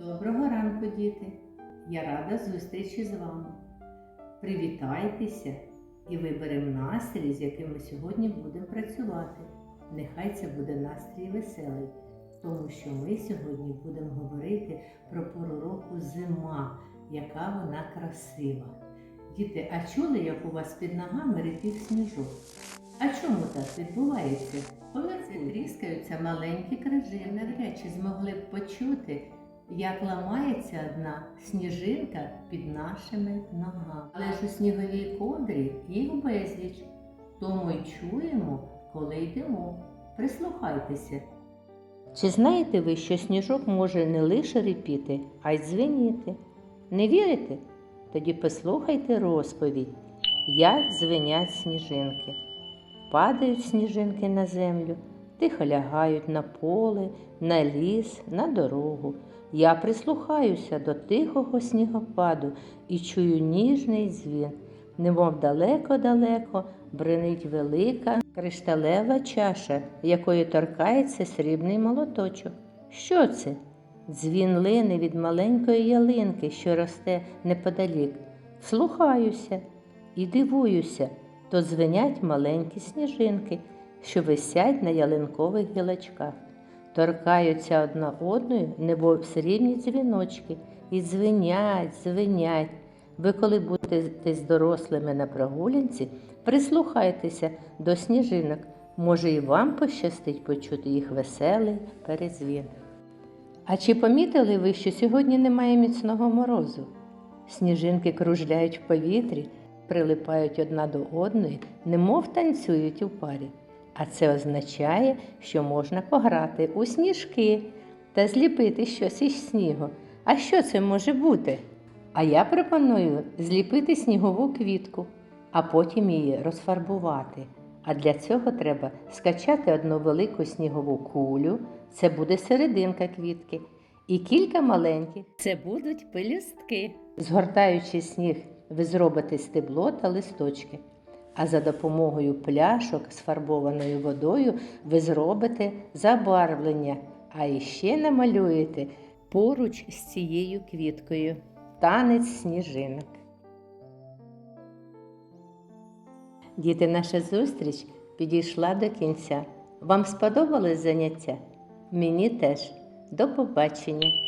Доброго ранку, діти! Я рада зустрічі з вами. Привітайтеся і виберемо настрій, з яким ми сьогодні будемо працювати. Нехай це буде настрій веселий, тому що ми сьогодні будемо говорити про пору року зима, яка вона красива. Діти, а чули, як у вас під ногами репів сніжок? А чому так відбувається? Коли це тріскаються маленькі крижі, навряд чи змогли б почути, як ламається одна сніжинка під нашими ногами. Але ж у сніговій ковдрі їх безліч, тому й чуємо, коли йдемо. Прислухайтеся. Чи знаєте ви, що сніжок може не лише репіти, а й дзвеніти? Не вірите? Тоді послухайте розповідь, як дзвенять сніжинки. Падають сніжинки на землю, тихо лягають на поле, на ліс, на дорогу. Я прислухаюся до тихого снігопаду і чую ніжний дзвін, немов далеко-далеко бренить велика кришталева чаша, якої торкається срібний молоточок. Що це? Дзвін лине від маленької ялинки, що росте неподалік. Слухаюся і дивуюся, то дзвенять маленькі сніжинки, що висять на ялинкових гілочках торкаються одна одною, немов срібні дзвіночки, і дзвенять, дзвенять. Ви, коли будете з дорослими на прогулянці, прислухайтеся до сніжинок. Може, і вам пощастить почути їх веселий перезвін. А чи помітили ви, що сьогодні немає міцного морозу? Сніжинки кружляють в повітрі, прилипають одна до одної, немов танцюють у парі. А це означає, що можна пограти у сніжки та зліпити щось із снігу. А що це може бути? А я пропоную зліпити снігову квітку, а потім її розфарбувати. А для цього треба скачати одну велику снігову кулю, це буде серединка квітки, і кілька маленьких це будуть пелюстки. Згортаючи сніг, ви зробите стебло та листочки. А за допомогою пляшок з фарбованою водою ви зробите забарвлення, а іще намалюєте поруч з цією квіткою танець сніжинок. Діти, наша зустріч підійшла до кінця. Вам сподобалось заняття? Мені теж. До побачення!